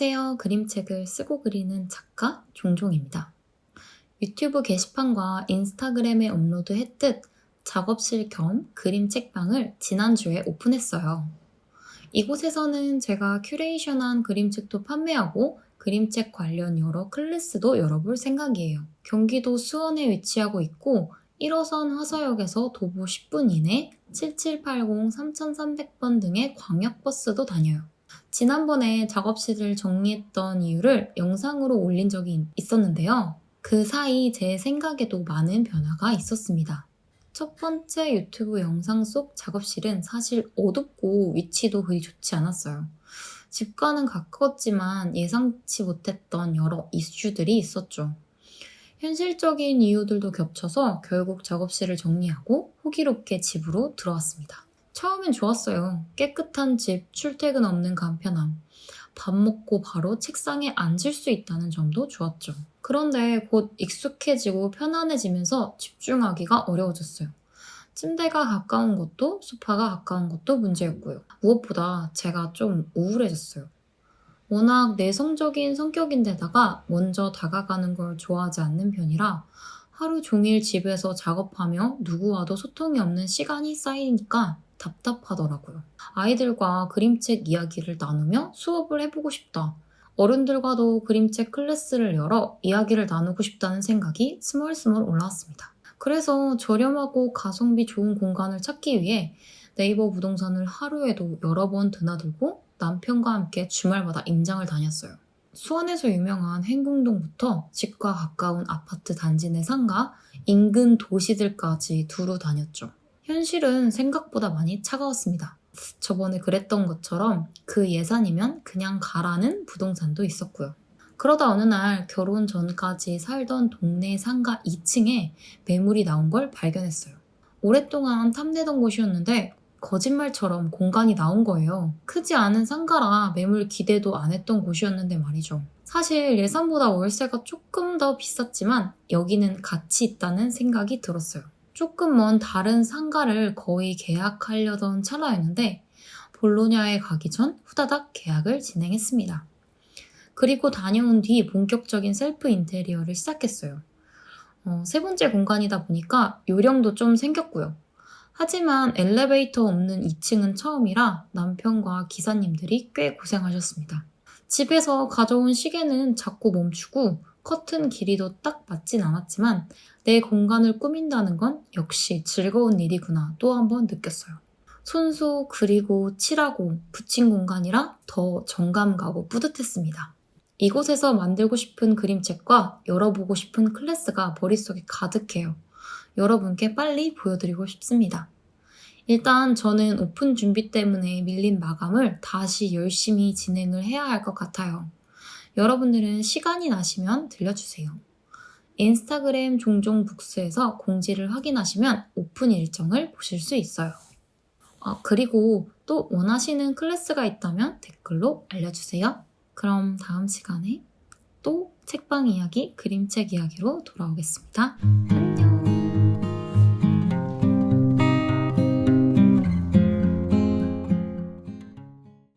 안녕하세요. 그림책을 쓰고 그리는 작가 종종입니다. 유튜브 게시판과 인스타그램에 업로드했듯 작업실 겸 그림 책방을 지난주에 오픈했어요. 이곳에서는 제가 큐레이션한 그림책도 판매하고 그림책 관련 여러 클래스도 열어볼 생각이에요. 경기도 수원에 위치하고 있고 1호선 화서역에서 도보 10분 이내 7780 3300번 등의 광역버스도 다녀요. 지난번에 작업실을 정리했던 이유를 영상으로 올린 적이 있었는데요. 그 사이 제 생각에도 많은 변화가 있었습니다. 첫 번째 유튜브 영상 속 작업실은 사실 어둡고 위치도 그리 좋지 않았어요. 집과는 가까웠지만 예상치 못했던 여러 이슈들이 있었죠. 현실적인 이유들도 겹쳐서 결국 작업실을 정리하고 호기롭게 집으로 들어왔습니다. 처음엔 좋았어요. 깨끗한 집, 출퇴근 없는 간편함. 밥 먹고 바로 책상에 앉을 수 있다는 점도 좋았죠. 그런데 곧 익숙해지고 편안해지면서 집중하기가 어려워졌어요. 침대가 가까운 것도 소파가 가까운 것도 문제였고요. 무엇보다 제가 좀 우울해졌어요. 워낙 내성적인 성격인데다가 먼저 다가가는 걸 좋아하지 않는 편이라 하루 종일 집에서 작업하며 누구와도 소통이 없는 시간이 쌓이니까 답답하더라고요. 아이들과 그림책 이야기를 나누며 수업을 해보고 싶다. 어른들과도 그림책 클래스를 열어 이야기를 나누고 싶다는 생각이 스멀스멀 올라왔습니다. 그래서 저렴하고 가성비 좋은 공간을 찾기 위해 네이버 부동산을 하루에도 여러 번 드나들고 남편과 함께 주말마다 임장을 다녔어요. 수원에서 유명한 행궁동부터 집과 가까운 아파트 단지 내 상가, 인근 도시들까지 두루 다녔죠. 현실은 생각보다 많이 차가웠습니다. 저번에 그랬던 것처럼 그 예산이면 그냥 가라는 부동산도 있었고요. 그러다 어느 날 결혼 전까지 살던 동네 상가 2층에 매물이 나온 걸 발견했어요. 오랫동안 탐내던 곳이었는데 거짓말처럼 공간이 나온 거예요. 크지 않은 상가라 매물 기대도 안 했던 곳이었는데 말이죠. 사실 예산보다 월세가 조금 더 비쌌지만 여기는 가치 있다는 생각이 들었어요. 조금 먼 다른 상가를 거의 계약하려던 찰나였는데 볼로냐에 가기 전 후다닥 계약을 진행했습니다. 그리고 다녀온 뒤 본격적인 셀프 인테리어를 시작했어요. 어, 세 번째 공간이다 보니까 요령도 좀 생겼고요. 하지만 엘리베이터 없는 2층은 처음이라 남편과 기사님들이 꽤 고생하셨습니다. 집에서 가져온 시계는 자꾸 멈추고 커튼 길이도 딱 맞진 않았지만 내 공간을 꾸민다는 건 역시 즐거운 일이구나 또 한 번 느꼈어요. 손수 그리고 칠하고 붙인 공간이라 더 정감 가고 뿌듯했습니다. 이곳에서 만들고 싶은 그림책과 열어보고 싶은 클래스가 머릿속에 가득해요. 여러분께 빨리 보여드리고 싶습니다. 일단 저는 오픈 준비 때문에 밀린 마감을 다시 열심히 진행을 해야 할 것 같아요. 여러분들은 시간이 나시면 들려주세요. 인스타그램 종종 북스에서 공지를 확인하시면 오픈 일정을 보실 수 있어요. 아, 그리고 또 원하시는 클래스가 있다면 댓글로 알려주세요. 그럼 다음 시간에 또 책방 이야기, 그림책 이야기로 돌아오겠습니다.